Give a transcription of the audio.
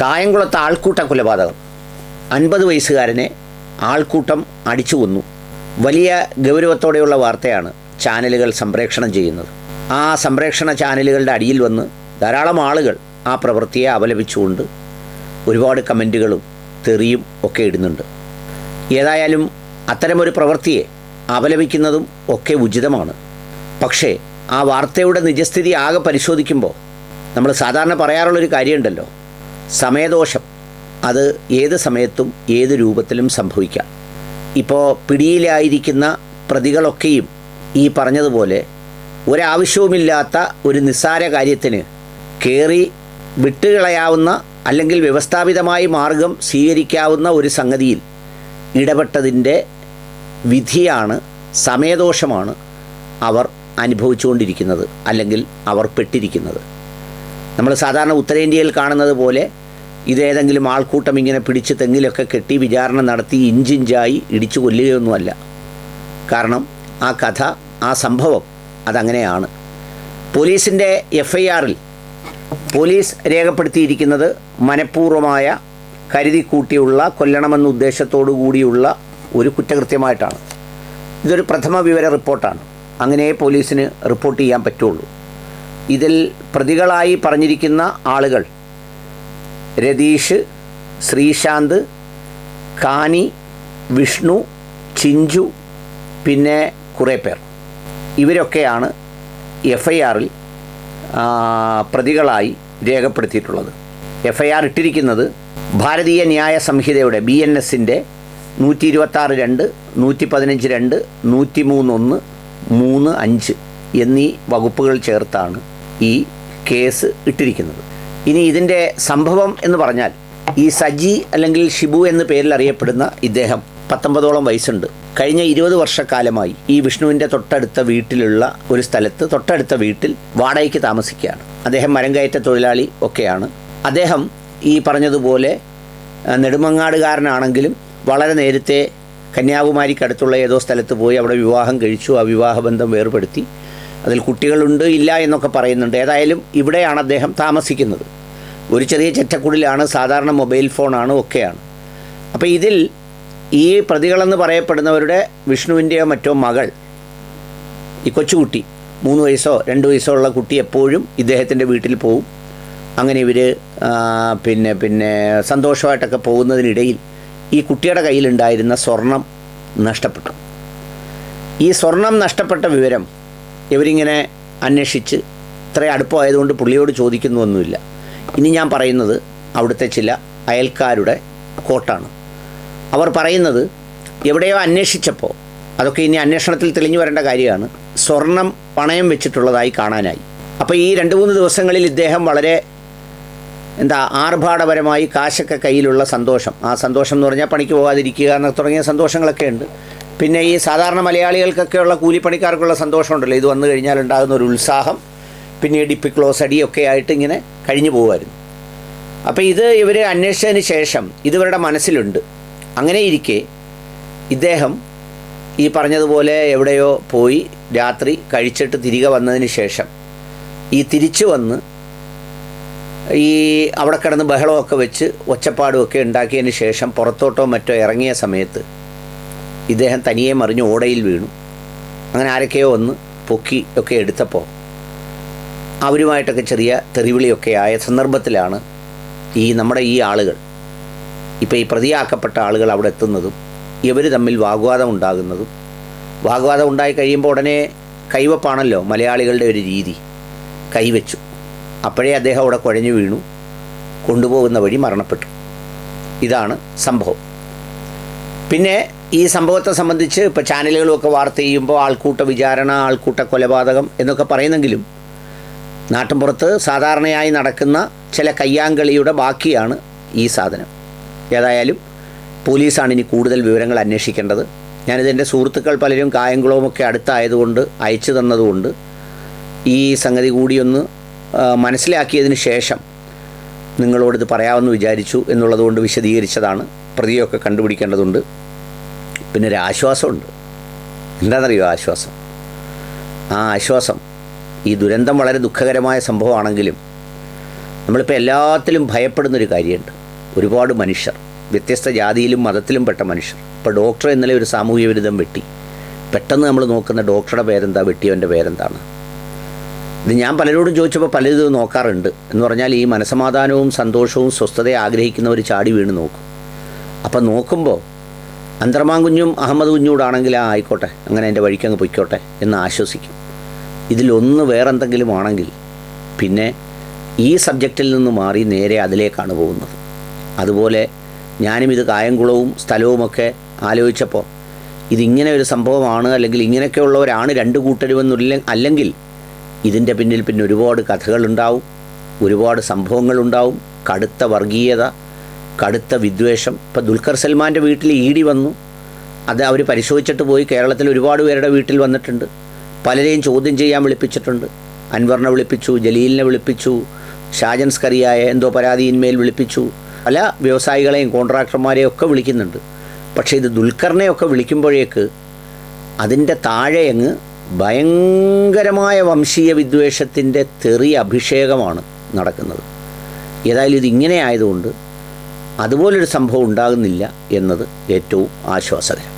കായംകുളത്ത് ആൾക്കൂട്ട കൊലപാതകം. അൻപത് വയസ്സുകാരനെ ആൾക്കൂട്ടം അടിച്ചു കൊന്നു. വലിയ ഗൗരവത്തോടെയുള്ള വാർത്തയാണ് ചാനലുകൾ സംപ്രേക്ഷണം ചെയ്യുന്നത്. ആ സംപ്രേക്ഷണ ചാനലുകളുടെ അടിയിൽ വന്ന് ധാരാളം ആളുകൾ ആ പ്രവൃത്തിയെ അപലപിച്ചുകൊണ്ട് ഒരുപാട് കമന്റുകളും തെറിയും ഒക്കെ ഇടുന്നുണ്ട്. ഏതായാലും അത്തരമൊരു പ്രവൃത്തിയെ അപലപിക്കുന്നതും ഒക്കെ ഉചിതമാണ്. പക്ഷേ ആ വാർത്തയുടെ നിജസ്ഥിതി ആകെ പരിശോധിക്കുമ്പോൾ നമ്മൾ സാധാരണ പറയാറുള്ളൊരു കാര്യമുണ്ടല്ലോ. സമയദോഷം. അത് ഏത് സമയത്തും ഏത് രൂപത്തിലും സംഭവിക്കാം. ഇപ്പോൾ പിടിയിലായിരിക്കുന്ന പ്രതികളൊക്കെയും ഈ പറഞ്ഞതുപോലെ ഒരാവശ്യവുമില്ലാത്ത ഒരു നിസ്സാര കാര്യത്തിന് കയറി വിട്ടുകളയാവുന്ന അല്ലെങ്കിൽ വ്യവസ്ഥാപിതമായി മാർഗം സ്വീകരിക്കാവുന്ന ഒരു സംഗതിയിൽ ഇടപെട്ടതിന്റെ വിധിയാണ് സമയദോഷമാണ് അവർ അനുഭവിച്ചുകൊണ്ടിരിക്കുന്നത് അല്ലെങ്കിൽ അവർ പെട്ടിരിക്കുന്നത്. നമ്മൾ സാധാരണ ഉത്തരേന്ത്യയിൽ കാണുന്നത് പോലെ ഇതേതെങ്കിലും ആൾക്കൂട്ടം ഇങ്ങനെ പിടിച്ച് തെങ്ങിലൊക്കെ കെട്ടി വിചാരണ നടത്തി ഇഞ്ചിഞ്ചായി ഇടിച്ചു കൊല്ലുകയൊന്നുമല്ല. കാരണം ആ കഥ ആ സംഭവം അതങ്ങനെയാണ്. പോലീസിന്റെ എഫ് ഐ ആറിൽ പോലീസ് രേഖപ്പെടുത്തിയിരിക്കുന്നത് മനഃപൂർവമായ കരുതിക്കൂട്ടിയുള്ള കൊല്ലണമെന്ന ഉദ്ദേശത്തോടു കൂടിയുള്ള ഒരു കുറ്റകൃത്യമായിട്ടാണ്. ഇതൊരു പ്രഥമ വിവര റിപ്പോർട്ടാണ്. അങ്ങനെ പോലീസിന് റിപ്പോർട്ട് ചെയ്യാൻ പറ്റുള്ളൂ. ഇതിൽ പ്രതികളായി പറഞ്ഞിരിക്കുന്ന ആളുകൾ രതീഷ് ശ്രീശാന്ത് കാനി വിഷ്ണു ചിഞ്ചു പിന്നെ കുറേ പേർ. ഇവരൊക്കെയാണ് എഫ് ഐ ആറിൽ പ്രതികളായി രേഖപ്പെടുത്തിയിട്ടുള്ളത്. എഫ് ഐ ആർ ഇട്ടിരിക്കുന്നത് ഭാരതീയ ന്യായ സംഹിതയുടെ ബി എൻ എസിന്റെ നൂറ്റി ഇരുപത്താറ് രണ്ട് നൂറ്റി പതിനഞ്ച് രണ്ട് നൂറ്റി മൂന്ന് ഒന്ന് മൂന്ന് അഞ്ച് എന്നീ വകുപ്പുകൾ ചേർത്താണ് ഈ കേസ് ഇട്ടിരിക്കുന്നത്. ഇനി ഇതിന്റെ സംഭവം എന്ന് പറഞ്ഞാൽ ഈ സജി അല്ലെങ്കിൽ ഷിബു എന്ന പേരിൽ അറിയപ്പെടുന്ന ഇദ്ദേഹം പത്തൊമ്പതോളം വയസ്സുണ്ട്. കഴിഞ്ഞ ഇരുപത് വർഷക്കാലമായി ഈ വിഷ്ണുവിന്റെ തൊട്ടടുത്ത വീട്ടിലുള്ള ഒരു സ്ഥലത്ത് തൊട്ടടുത്ത വീട്ടിൽ വാടകയ്ക്ക് താമസിക്കുകയാണ്. അദ്ദേഹം മരംകയറ്റ തൊഴിലാളി ഒക്കെയാണ്. അദ്ദേഹം ഈ പറഞ്ഞതുപോലെ നെടുമങ്ങാടുകാരനാണെങ്കിലും വളരെ നേരത്തെ കന്യാകുമാരിക്കടുത്തുള്ള ഏതോ സ്ഥലത്ത് പോയി അവിടെ വിവാഹം കഴിച്ചു ആ വിവാഹബന്ധം വേർപെടുത്തി. അതിൽ കുട്ടികളുണ്ട് ഇല്ല എന്നൊക്കെ പറയുന്നുണ്ട്. ഏതായാലും ഇവിടെയാണ് അദ്ദേഹം താമസിക്കുന്നത്. ഒരു ചെറിയ ചെറ്റക്കുടിലാണ് സാധാരണ മൊബൈൽ ഫോണാണ് ഒക്കെയാണ്. അപ്പോൾ ഇതിൽ ഈ പ്രതികളെന്ന് പറയപ്പെടുന്നവരുടെ വിഷ്ണുവിന്റെയോ മറ്റോ മകൾ ഈ കൊച്ചുകുട്ടി മൂന്ന് വയസ്സോ രണ്ട് വയസ്സോ ഉള്ള കുട്ടി എപ്പോഴും ഇദ്ദേഹത്തിന്റെ വീട്ടിൽ പോവും. അങ്ങനെ ഇവർ പിന്നെ പിന്നെ സന്തോഷമായിട്ടൊക്കെ പോകുന്നതിനിടയിൽ ഈ കുട്ടിയുടെ കയ്യിലുണ്ടായിരുന്ന സ്വർണം നഷ്ടപ്പെട്ടു. ഈ സ്വർണം നഷ്ടപ്പെട്ട വിവരം ഇവരിങ്ങനെ അന്വേഷിച്ച് ഇത്ര അടുപ്പമായതുകൊണ്ട് പുള്ളിയോട് ചോദിക്കുന്നൊന്നുമില്ല. ഇനി ഞാൻ പറയുന്നത് അവിടുത്തെ ചില അയൽക്കാരുടെ കോട്ടാണ്. അവർ പറയുന്നത് എവിടെയോ അന്വേഷിച്ചപ്പോൾ അതൊക്കെ ഇനി അന്വേഷണത്തിൽ തെളിഞ്ഞു വരേണ്ട കാര്യമാണ് സ്വർണം പണയം വെച്ചിട്ടുള്ളതായി കാണാനായി. അപ്പോൾ ഈ രണ്ട് മൂന്ന് ദിവസങ്ങളിൽ ഇദ്ദേഹം വളരെ എന്താ ആർഭാടപരമായി കാശൊക്കെ കയ്യിലുള്ള സന്തോഷം. ആ സന്തോഷം എന്ന് പറഞ്ഞാൽ പണിക്ക് പോകാതിരിക്കുക എന്ന തുടങ്ങിയ സന്തോഷങ്ങളൊക്കെ ഉണ്ട് പിന്നെ ഈ സാധാരണ മലയാളികൾക്കൊക്കെയുള്ള കൂലിപ്പണിക്കാർക്കുള്ള സന്തോഷമുണ്ടല്ലോ. ഇത് വന്നു കഴിഞ്ഞാൽ ഉണ്ടാകുന്ന ഒരു ഉത്സാഹം പിന്നീട് ഇപ്പിക്ലോസ് അടിയൊക്കെ ആയിട്ട് ഇങ്ങനെ കഴിഞ്ഞു പോകുമായിരുന്നു. അപ്പോൾ ഇത് ഇവർ അന്വേഷിച്ചതിന് ശേഷം ഇതിവരുടെ മനസ്സിലുണ്ട്. അങ്ങനെ ഇരിക്കെ ഇദ്ദേഹം ഈ പറഞ്ഞതുപോലെ എവിടെയോ പോയി രാത്രി കഴിച്ചിട്ട് തിരികെ വന്നതിന് ശേഷം ഈ തിരിച്ചു വന്ന് ഈ അവിടെ കിടന്ന് ബഹളമൊക്കെ വെച്ച് ഒച്ചപ്പാടുമൊക്കെ ഉണ്ടാക്കിയതിന് ശേഷം പുറത്തോട്ടോ മറ്റോ ഇറങ്ങിയ സമയത്ത് ഇദ്ദേഹം തനിയെ മറിഞ്ഞ് ഓടയിൽ വീണു. അങ്ങനെ ആരൊക്കെയോ വന്ന് പൊക്കി ഒക്കെ എടുത്തപ്പോൾ അവരുമായിട്ടൊക്കെ ചെറിയ തെറിവിളിയൊക്കെ ആയ സന്ദർഭത്തിലാണ് ഈ നമ്മുടെ ഈ ആളുകൾ ഇപ്പോൾ ഈ പ്രതിയാക്കപ്പെട്ട ആളുകൾ അവിടെ എത്തുന്നതും ഇവർ തമ്മിൽ വാഗ്വാദം ഉണ്ടാകുന്നതും വാഗ്വാദം ഉണ്ടായി കഴിയുമ്പോൾ ഉടനെ കൈവപ്പാണല്ലോ മലയാളികളുടെ ഒരു രീതി കൈവച്ചു. അപ്പോഴേ അദ്ദേഹം അവിടെ കുഴഞ്ഞു വീണു കൊണ്ടുപോകുന്ന വഴി മരണപ്പെട്ടു. ഇതാണ് സംഭവം. പിന്നെ ഈ സംഭവത്തെ സംബന്ധിച്ച് ഇപ്പോൾ ചാനലുകളൊക്കെ വാർത്ത ചെയ്യുമ്പോൾ ആൾക്കൂട്ട വിചാരണ ആൾക്കൂട്ട കൊലപാതകം എന്നൊക്കെ പറയുന്നെങ്കിലും നാട്ടിൻപുറത്ത് സാധാരണയായി നടക്കുന്ന ചില കയ്യാങ്കളിയുടെ ബാക്കിയാണ് ഈ സാധനം. ഏതായാലും പോലീസാണ് ഇനി കൂടുതൽ വിവരങ്ങൾ അന്വേഷിക്കേണ്ടത്. ഞാനിതെന്റെ സുഹൃത്തുക്കൾ പലരും കായംകുളവുമൊക്കെ അടുത്തായതുകൊണ്ട് അയച്ചു തന്നതുകൊണ്ട് ഈ സംഗതി കൂടിയൊന്ന് മനസ്സിലാക്കിയതിന് ശേഷം നിങ്ങളോടിത് പറയാമെന്ന് വിചാരിച്ചു എന്നുള്ളതുകൊണ്ട് വിശദീകരിച്ചതാണ്. പ്രതിയൊക്കെ കണ്ടുപിടിക്കേണ്ടതുണ്ട്. പിന്നെ ഒരു ആശ്വാസമുണ്ട്. എന്താണെന്നറിയോ ആശ്വാസം? ആ ആശ്വാസം ഈ ദുരന്തം വളരെ ദുഃഖകരമായ സംഭവമാണെങ്കിലും നമ്മളിപ്പോൾ എല്ലാത്തിലും ഭയപ്പെടുന്നൊരു കാര്യമുണ്ട്. ഒരുപാട് മനുഷ്യർ വ്യത്യസ്ത ജാതിയിലും മതത്തിലും പെട്ട മനുഷ്യർ. ഇപ്പോൾ ഡോക്ടർ ഇന്നലെ ഒരു സാമൂഹ്യ വിരുദ്ധം വെട്ടി. പെട്ടെന്ന് നമ്മൾ നോക്കുന്ന ഡോക്ടറുടെ പേരെന്താ വെട്ടിയവന്റെ പേരെന്താണ്? ഇത് ഞാൻ പലരോടും ചോദിച്ചപ്പോൾ പലരും നോക്കാറുണ്ട്. എന്ന് പറഞ്ഞാൽ ഈ മനസമാധാനവും സന്തോഷവും സ്വസ്ഥതയും ആഗ്രഹിക്കുന്നവർ ചാടി വീണ് നോക്കും. അപ്പം നോക്കുമ്പോൾ അന്തർമാൻ കുഞ്ഞും അഹമ്മദ് കുഞ്ഞൂടാണെങ്കിൽ ആ ആയിക്കോട്ടെ അങ്ങനെ എന്റെ വഴിക്ക് അങ്ങ് പൊയ്ക്കോട്ടെ എന്ന് ആശ്വസിക്കും. ഇതിലൊന്ന് വേറെന്തെങ്കിലും ആണെങ്കിൽ പിന്നെ ഈ സബ്ജക്റ്റിൽ നിന്ന് മാറി നേരെ അതിലേക്കാണ് പോകുന്നത്. അതുപോലെ ഞാനും ഇത് കായംകുളവും സ്ഥലവുമൊക്കെ ആലോചിച്ചപ്പോൾ ഇതിങ്ങനെ ഒരു സംഭവമാണ് അല്ലെങ്കിൽ ഇങ്ങനെയൊക്കെയുള്ളവരാണ് രണ്ട് കൂട്ടരുമെന്നില്ല അല്ലെങ്കിൽ ഇതിന്റെ പിന്നിൽ പിന്നെ ഒരുപാട് കഥകളുണ്ടാവും ഒരുപാട് സംഭവങ്ങളുണ്ടാവും കടുത്ത വർഗീയത കടുത്ത വിദ്വേഷം. ഇപ്പോൾ ദുൽഖർ സൽമാന്റെ വീട്ടിൽ ഇ ഡി വന്നു. അത് അവർ പരിശോധിച്ചിട്ട് പോയി. കേരളത്തിൽ ഒരുപാട് പേരുടെ വീട്ടിൽ വന്നിട്ടുണ്ട്. പലരെയും ചോദ്യം ചെയ്യാൻ വിളിപ്പിച്ചിട്ടുണ്ട്. അൻവറിനെ വിളിപ്പിച്ചു ജലീലിനെ വിളിപ്പിച്ചു ഷാജൻ സ്കറിയായ എന്തോ പരാതിയിന്മേൽ വിളിപ്പിച്ചു. പല വ്യവസായികളെയും കോൺട്രാക്ടർമാരെയും ഒക്കെ വിളിക്കുന്നുണ്ട്. പക്ഷേ ഇത് ദുൽഖറിനെയൊക്കെ വിളിക്കുമ്പോഴേക്ക് അതിന്റെ താഴെ അങ്ങ് ഭയങ്കരമായ വംശീയ വിദ്വേഷത്തിന്റെ തെറി അഭിഷേകമാണ് നടക്കുന്നത്. ഏതായാലും ഇങ്ങനെ ആയതുകൊണ്ട് അതുപോലൊരു സംഭവം ഉണ്ടാകുന്നില്ല എന്നത് ഏറ്റവും ആശ്വാസകരം.